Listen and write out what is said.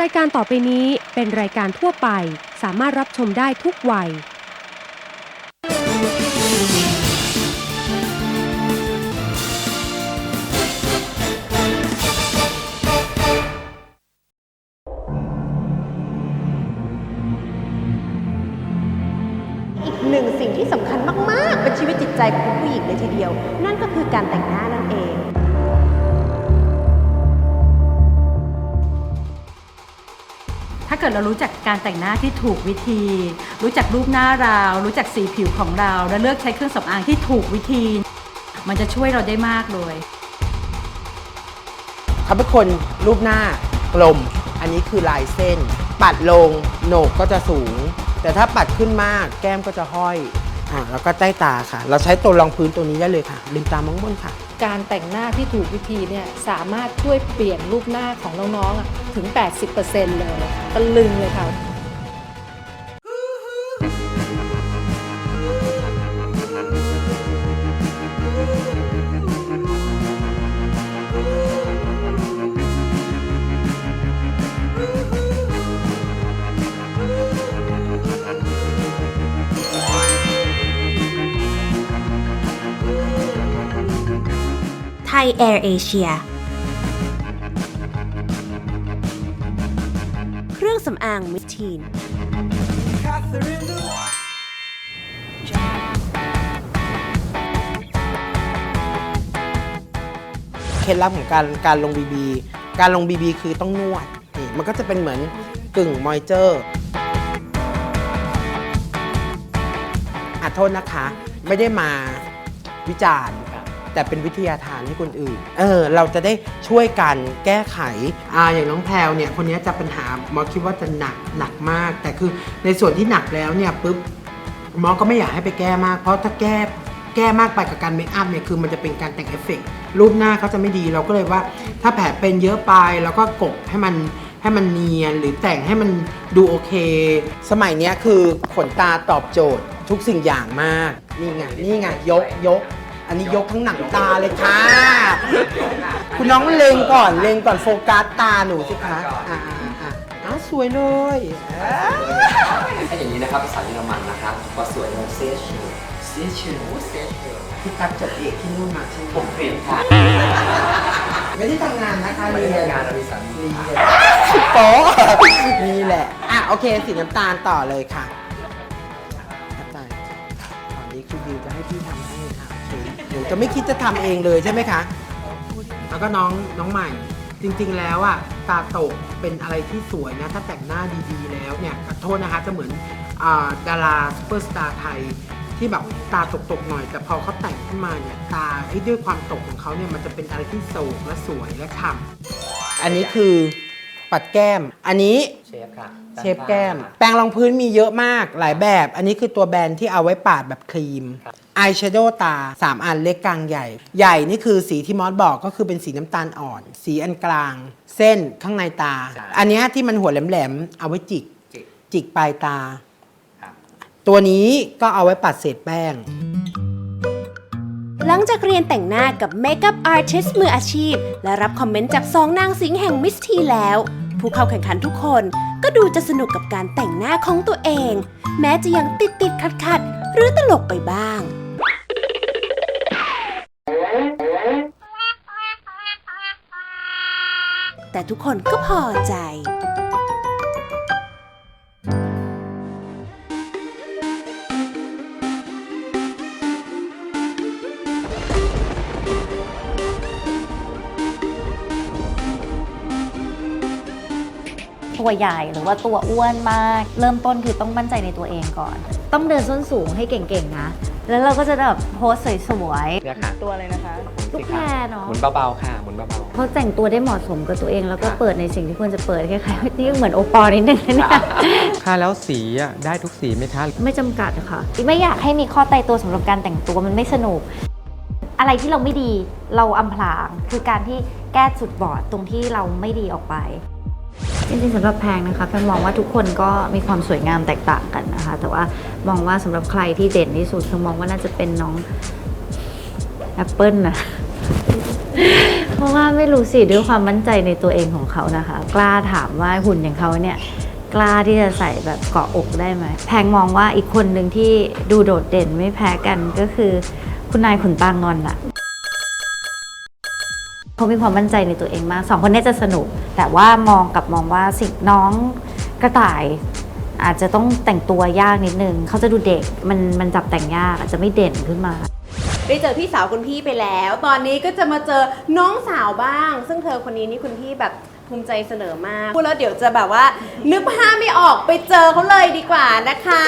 รายการต่อไปนี้เป็นรายการทั่วไป สามารถรับชมได้ทุกวัย อีกหนึ่งสิ่งที่สำคัญมาก ๆ เป็นชีวิตจิตใจของคุณผู้หญิงเลยทีเดียว นั่นก็คือการแต่งหน้านั่นเอง ถ้าเกิดเรารู้จักการแต่งหน้าที่ถูกวิธี รู้จักรูปหน้าเรา รู้จักสีผิวของเรา และเลือกใช้เครื่องสำอางที่ถูกวิธี มันจะช่วยเราได้มากเลยเขาเป็นคนรูปหน้ากลม อันนี้คือลายเส้น ปัดลงโหนกก็จะสูง แต่ถ้าปัดขึ้นมากแก้มก็จะห้อย อ่าแล้วก็ใต้ตาค่ะ เราใช้ตัวรองพื้นตัวนี้ได้เลยค่ะลืมตามองบนค่ะ การแต่งหน้าที่ถูกวิธีเนี่ยสามารถช่วยเปลี่ยนรูปหน้าของน้องๆอะถึง 80%เลยตะลึงเลยค่ะ ทยแอร์เอเชียเครื่องสำอางมิสทีนเคล็ดลับของการการลงบีบี การลงบีบีคือต้องนวดนี่มันก็จะเป็นเหมือนกึ่งมอยเจอร์อาโทษนะคะ ไม่ได้มาวิจารณ์ แต่เป็นวิทยาทานให้คนอื่น เออ เราจะได้ช่วยกันแก้ไขอ่าอย่างน้องแพลวเนี่ย คนนี้จะปัญหาหมอคิดว่าจะหนักหนักมาก แต่คือในส่วนที่หนักแล้วเนี่ยปุ๊บหมอก็ไม่อยากให้ไปแก้มาก เพราะถ้าแก้แก้มากไปกับการเมคอัพเนี่ยคือมันจะเป็นการแต่งเอฟเฟกต์รูปหน้าเขาจะไม่ดีเราก็เลยว่า ถ้าแผลเป็นเยอะไปแล้วก็กบให้มันให้มันเนียนหรือแต่งให้มันดูโอเค สมัยนี้คือขนตาตอบโจทย์ทุกสิ่งอย่างมาก นี่ไงนี่ไงยกยก อันนี้ยกทั้งหนังตาเลยค่ะ คุณน้องเล็งก่อนเล็งก่อนโฟกัสตาหนูสิคะอ่าอ่าอ่าอ้าวสวยเลยอ่าถ้าอย่างนี้นะครับภาษาเยอรมันนะครับพอสวยมันเซชิลเซชิลเซชิลพี่ตั๊กจบเอกที่นู่นมาใช่ไหมผมเปลี่ยนค่ะไม่ได้ทำงานนะคะไม่เรีได้ยนงานเรามีสามีเรียนโป๊ะนี่แหละ อะ โอเค สีน้ำตาลต่อเลยค่ะ จะไม่คิดจะทำเองเลยใช่ไหมคะ แล้วก็น้องน้องใหม่ จริงๆแล้วอะตาโตกเป็นอะไรที่สวยนะ ถ้าแต่งหน้าดีๆแล้วเนี่ยขอโทษนะคะจะเหมือนอาดาราซูเปอร์สตาร์ไทย ที่แบบตาตกๆหน่อย แต่พอเขาแต่งขึ้นมาเนี่ยตาไอ้ด้วยความตกของเขาเนี่ยมันจะเป็นอะไรที่โศกและสวยและฉ่ำอันนี้คือปัดแก้ม อันนี้ เชฟค่ะเชฟแก้ม แปรงรองพื้นมีเยอะมากหลายแบบ อันนี้คือตัวแบรนด์ที่เอาไว้ปาดแบบครีม อายแชโดว์ตา 3 อันเล็กกลางใหญ่ ใหญ่นี่คือสีที่มอสบอกก็คือเป็นสีน้ำตาลอ่อน สีอันกลาง เส้นข้างในตาอันเนี้ยที่มันหัวแหลมๆเอาไว้จิก จิกจิกปลายตา ครับตัวนี้ก็เอาไว้ปัดเศษแป้ง หลังจากเรียนแต่งหน้ากับเมคอัพอาร์ติสมืออาชีพ และรับคอมเมนต์จากสองนางสิงห์แห่งมิสทีแล้ว ผู้เข้าแข่งขันทุกคนก็ดูจะสนุกกับการแต่งหน้าของตัวเอง แม้จะยังติดติดขัดขัดๆหรือตลกไปบ้าง แต่ทุกคนก็พอใจ ตัวใหญ่หรือว่าตัวอ้วนมาก เริ่มต้นคือต้องมั่นใจในตัวเองก่อน ต้องเดินส้นสูงให้เก่งๆนะ แล้วเราก็จะแบบโพสสวยเนี่ยค่ะตัวอะไรนะคะ ๆ ลูกแพรเนาะหมุนเบาๆค่ะ หมุนเบาเขาแต่งตัวได้เหมาะสมกับตัวเอง แล้วก็เปิดในสิ่งที่ควรจะเปิดคล้ายๆนี่ก็เหมือนโอปอลนิดนึงนะเนี่ยค่ะแล้วสีอะได้ทุกสีไหมคะไม่จำกัดอะค่ะ ไม่อยากให้มีข้อตายตัวสำหรับการแต่งตัวมันไม่สนุก อะไรที่เราไม่ดีเราอำพรางคือการที่แก้จุดบอดตรงที่เราไม่ดีออกไป จริงๆสำหรับแพงนะคะแพงมองว่าทุกคนก็มีความสวยงามแตกต่างกันนะคะ แต่ว่ามองว่าสำหรับใครที่เด่นที่สุดคือมองว่าน่าจะเป็นน้องแอปเปิลนะ เพราะว่าไม่รู้สิด้วยความมั่นใจในตัวเองของเขานะคะ กล้าถามว่าหุ่นอย่างเขาเนี่ย กล้าที่จะใส่แบบเกาะอกได้ไหมแพงมองว่าอีกคนหนึ่งที่ดูโดดเด่นไม่แพ้กันก็คือคุณนายขุนตางอนอะ เขามีความมั่นใจในตัวเองมากสองคนนี้จะสนุก แต่ว่ามองกับมองว่าสิ่งน้องกระต่าย อาจจะต้องแต่งตัวยากนิดนึงเขาจะดูเด็กมันมันจับแต่งยากอาจจะไม่เด่นขึ้นมาได้เจอพี่สาวคุณพี่ไปแล้ว ตอนนี้ก็จะมาเจอน้องสาวบ้าง ซึ่งเธอคนนี้นี่คุณพี่แบบภูมิใจเสนอมากพูดแล้วเดี๋ยวจะแบบว่า นึกภาพไม่ออกไปเจอเขาเลยดีกว่านะคะ